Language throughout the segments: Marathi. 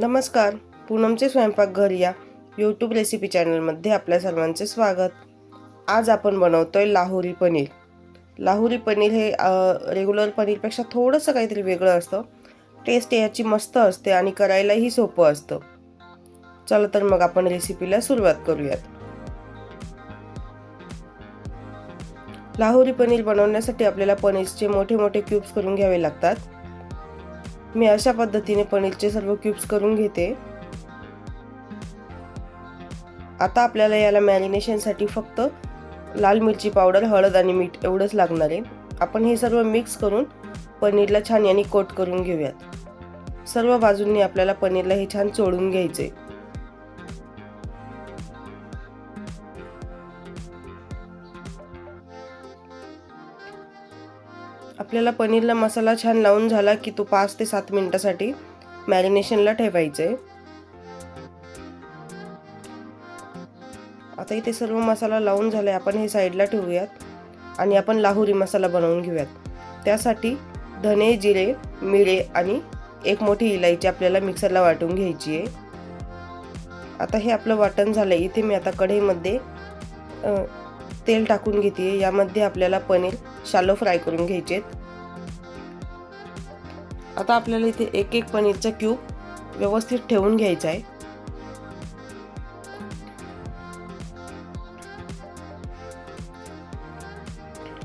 नमस्कार पूनमचे स्वयंपाकघर या यूट्यूब रेसिपी चॅनलमध्ये आपल्या सर्वांचे स्वागत. आज आपण बनवतो आहे लाहोरी पनीर. लाहोरी पनीर हे रेग्युलर पनीरपेक्षा थोडंसं काहीतरी वेगळं असतं. टेस्ट याची मस्त असते आणि करायलाही सोपं असतं. चला तर मग आपण रेसिपीला सुरुवात करूयात. लाहोरी पनीर बनवण्यासाठी आपल्याला पनीरचे मोठे मोठे क्यूब्स करून घ्यावे लागतात. मी अशा पद्धतीने पनीरचे सर्व क्यूब्स करून घेते. आता आपल्याला याला मॅरिनेशनसाठी फक्त लाल मिरची पावडर हळद आणि मीठ एवढंच लागणार आहे. आपण हे सर्व मिक्स करून पनीरला छान याने कोट करून घेऊयात. सर्व बाजूंनी आपल्याला पनीरला हे छान चोळून घ्यायचे आपल्याला पनीरला मसाला छान लावून झाला की तो पाच ते सात मिनटासाठी मॅरिनेशनला ठेवायचे. आता इथे सर्व मसाला लावून झालाय आपण हे साईडला ठेवूयात आणि आपण लाहुरी मसाला बनवून घेऊयात. त्यासाठी धने जिरे मिरे आणि एक मोठी इलायची आपल्याला मिक्सरला वाटून घ्यायची आहे. आता हे आपलं वाटण झालं इथे मी आता कढईमध्ये तेल टाकून घेते. यामध्ये आपल्याला पनीर शालो फ्राय करून घ्यायचे आता आपल्याला इथे एक एक पनीरचा क्यूब व्यवस्थित ठेवून घ्यायचा आहे.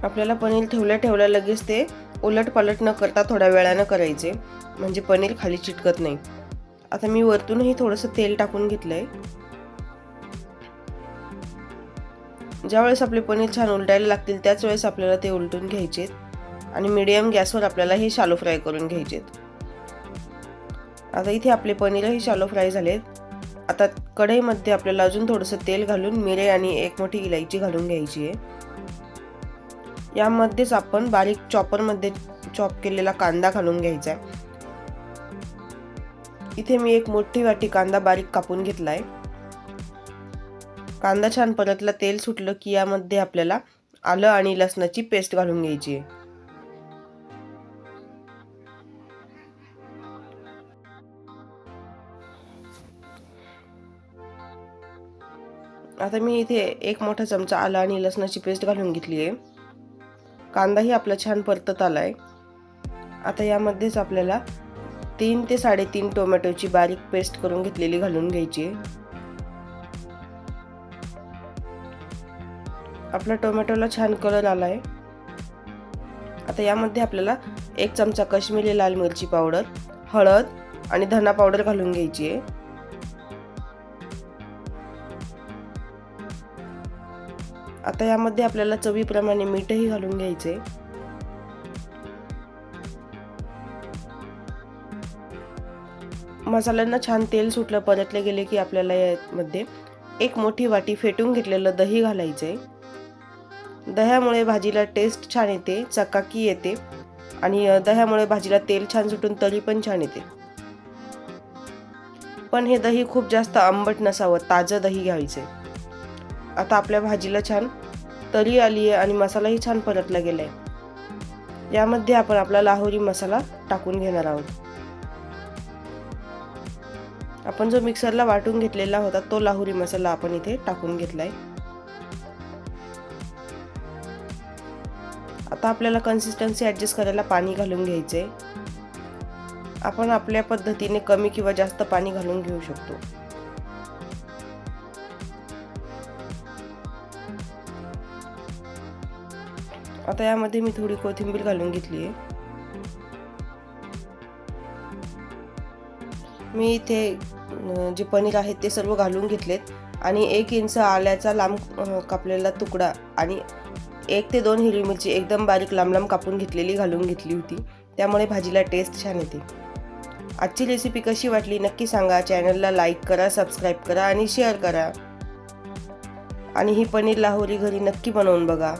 आपल्याला पनीर ठेवल्या ठेवल्या लगेच ते उलट पालट न करता थोड्या वेळानं करायचे. म्हणजे पनीर खाली चिटकत नाही. आता मी वरतूनही थोडंसं तेल टाकून घेतलं आहे ज्यावेळेस आपले पनीर छान उलटायला लागतील त्याच वेळेस आपल्याला ते उलटून घ्यायचे आणि मिडियम गॅसवर आपल्याला हे शालो फ्राय करून घ्यायचे. आता इथे आपले पनीरही शालो फ्राय झालेत. आता कढईमध्ये आपल्याला अजून थोडंसं तेल घालून मिरे आणि एक मोठी इलायची घालून घ्यायची आहे. यामध्येच आपण बारीक चॉपरमध्ये चॉप केलेला कांदा घालून घ्यायचा आहे. इथे मी एक मोठी वाटी कांदा बारीक कापून घेतला आहे कांदा छान परतला तेल सुटलं की यामध्ये आपल्याला आलं आणि लसणाची पेस्ट घालून घ्यायची आहे. आता मी इथे एक मोठा चमचा आला आणि लसणाची पेस्ट घालून घेतली आहे. कांदाही आपला छान परतत आलाय. आता यामध्येच आपल्याला तीन ते साडेतीन टोमॅटोची बारीक पेस्ट करून घेतलेली घालून घ्यायची आहे. आपला टोमॅटोला छान कलर आला आहे आता यामध्ये आपल्याला एक चमचा काश्मीरी लाल मिरची पावडर हळद आणि धना पावडर घालून घ्यायची आहे. आता यामध्ये आपल्याला चवीप्रमाणे मीठही घालून घ्यायचे. मसाल्यांना छान तेल सुटलं परतले गेले की आपल्याला यामध्ये एक मोठी वाटी फेटून घेतलेलं दही घालायचं आहे दह्यामुळे भाजीला टेस्ट छान येते चकाकी येते आणि दह्यामुळे भाजीला तेल छान सुटून तरी पण छान येते. पण हे दही खूप जास्त आंबट नसावं ताजं दही घ्यायचंय. आता आपल्या भाजीला छान तरी आली आहे आणि मसालाही छान परतला गेलाय. यामध्ये आपण आपला लाहोरी मसाला टाकून घेणार आहोत. आपण जो मिक्सरला वाटून घेतलेला होता तो लाहोरी मसाला आपण इथे टाकून घेतलाय. आता आपल्याला कन्सिस्टन्सी ॲडजस्ट करायला पाणी घालून घ्यायचे आपण आपल्या पद्धतीने कमी किंवा जास्त पाणी घालून घेऊ शकतो. आता यामध्ये मी थोडी कोथिंबीर घालून घेतली आहे. मी इथे जे पनीर आहे ते सर्व घालून घेतलेत. आणि एक इंच आल्याचा लांब कापलेला तुकडा आणि एक ते दोन हिरवी मिरची एकदम बारीक लांब लांब कापून घेतलेली घालून घेतली होती. त्यामुळे भाजीला टेस्ट छान येते. आजची रेसिपी कशी वाटली नक्की सांगा. चॅनलला लाईक करा सबस्क्राईब करा आणि शेअर करा. आणि ही पनीर लाहोरी घरी नक्की बनवून बघा.